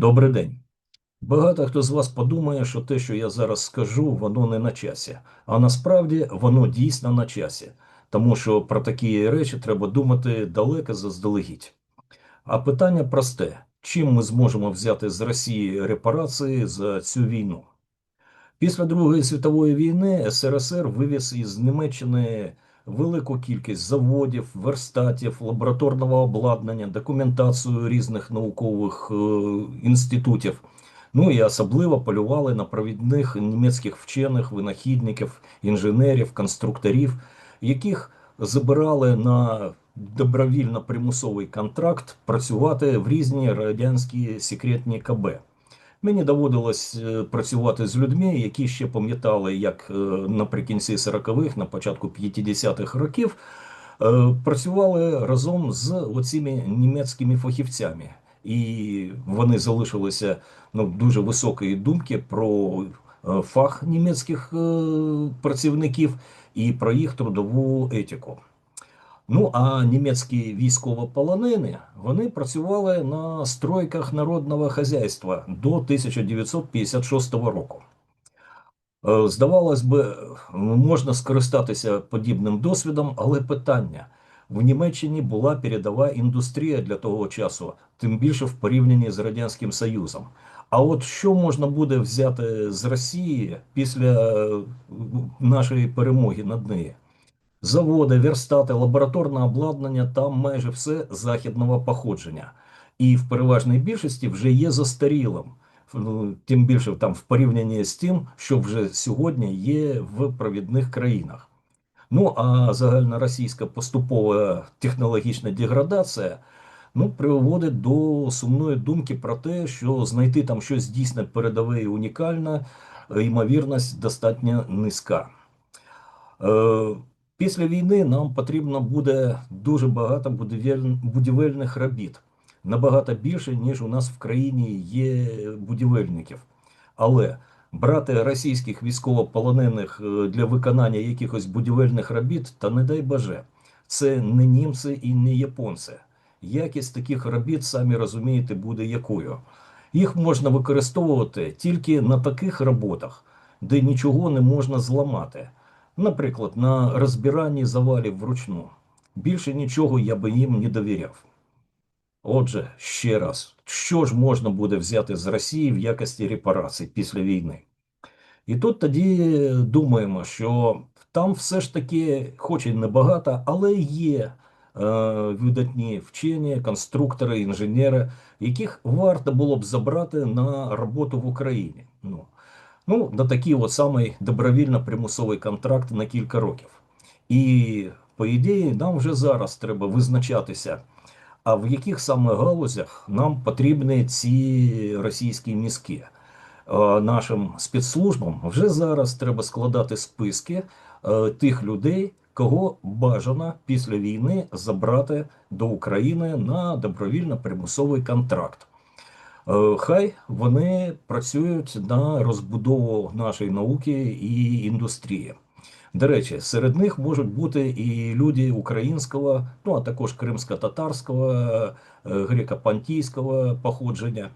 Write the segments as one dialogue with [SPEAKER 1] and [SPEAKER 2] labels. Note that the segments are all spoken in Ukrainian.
[SPEAKER 1] Добрий день. Багато хто з вас подумає, що те, що я зараз скажу, воно не на часі. А насправді воно дійсно на часі, тому що про такі речі треба думати далеко заздалегідь. А питання просте: чим ми зможемо взяти з Росії репарації за цю війну? Після Другої світової війни СРСР вивіз із Німеччини велику кількість заводів, верстатів, лабораторного обладнання, документацію різних наукових е, інститутів. Ну і особливо полювали на провідних німецьких вчених, винахідників, інженерів, конструкторів, яких забирали на добровільно-примусовий контракт працювати в різні радянські секретні КБ. Мені доводилось е, працювати з людьми, які ще пам'ятали, як е, наприкінці 40-х, на початку 50-х років е, працювали разом з оціми німецькими фахівцями, і вони залишилися ну, дуже високої думки про фах німецьких працівників і про їх трудову етику. Ну а німецькі військовополонені вони працювали на стройках народного хазяйства до 1956 року. Е, Здавалось би, можна скористатися подібним досвідом, але питання в Німеччині була передова індустрія для того часу, тим більше в порівнянні з Радянським Союзом. А от що можна буде взяти з Росії після е, нашої перемоги над нею? Заводи, верстати, лабораторне обладнання там майже все західного походження. І в переважній більшості вже є застарілим. Ну, Тим більше там в порівнянні з тим, що вже сьогодні є в провідних країнах. Ну а загальноросійська поступова технологічна деградація ну, приводить до сумної думки про те, що знайти там щось дійсно передове і унікальне, ймовірність достатньо низька. Е, Після війни нам потрібно буде дуже багато будівельних робіт, набагато більше, ніж у нас в країні є будівельників. Але брати російських військовополонених е, для виконання якихось будівельних робіт, та не дай боже, це не німці і не японці. Якість таких робіт, самі розумієте, буде якою. Їх можна використовувати тільки на таких роботах, де нічого не можна зламати. Наприклад, на розбиранні завалів вручну. Більше нічого я би їм не довіряв. Отже, ще раз, що ж можна буде взяти з Росії в якості репарацій після війни? І тут тоді думаємо, що там все ж таки, хоч і небагато, але є е, видатні вчені, конструктори, інженери, яких варто було б забрати на роботу в Україні. Ну, Ну, на такий от самий добровільно-примусовий контракт на кілька років. І, по ідеї, нам вже зараз треба визначатися, а в яких саме галузях нам потрібні ці російські мізки. Е, Нашим спецслужбам вже зараз треба складати списки е, тих людей, кого бажано після війни забрати до України на добровільно-примусовий контракт. Е, Хай вони працюють на розбудову нашої науки і індустрії. До речі, серед них можуть бути і люди українського, ну а також кримсько-татарського, е, греко-пантійського походження.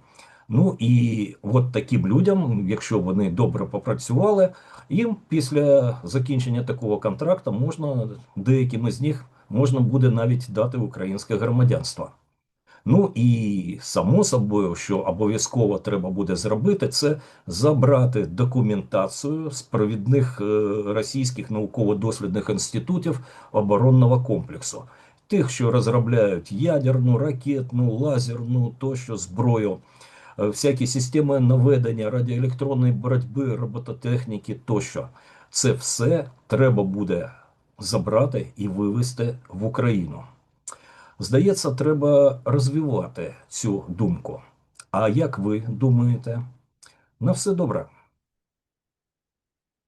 [SPEAKER 1] Ну і от таким людям, якщо вони добре попрацювали, їм після закінчення такого контракту можна деяким із них можна буде навіть дати українське громадянство. Ну і само собою, що обов'язково треба буде зробити, це забрати документацію з провідних е, російських науково-дослідних інститутів оборонного комплексу, тих, що розробляють ядерну, ракетну, лазерну тощо зброю, е, всякі системи наведення радіоелектронної боротьби, робототехніки тощо. Це все треба буде забрати і вивезти в Україну. Здається, треба розвивати цю думку. А як ви думаєте? На все добре.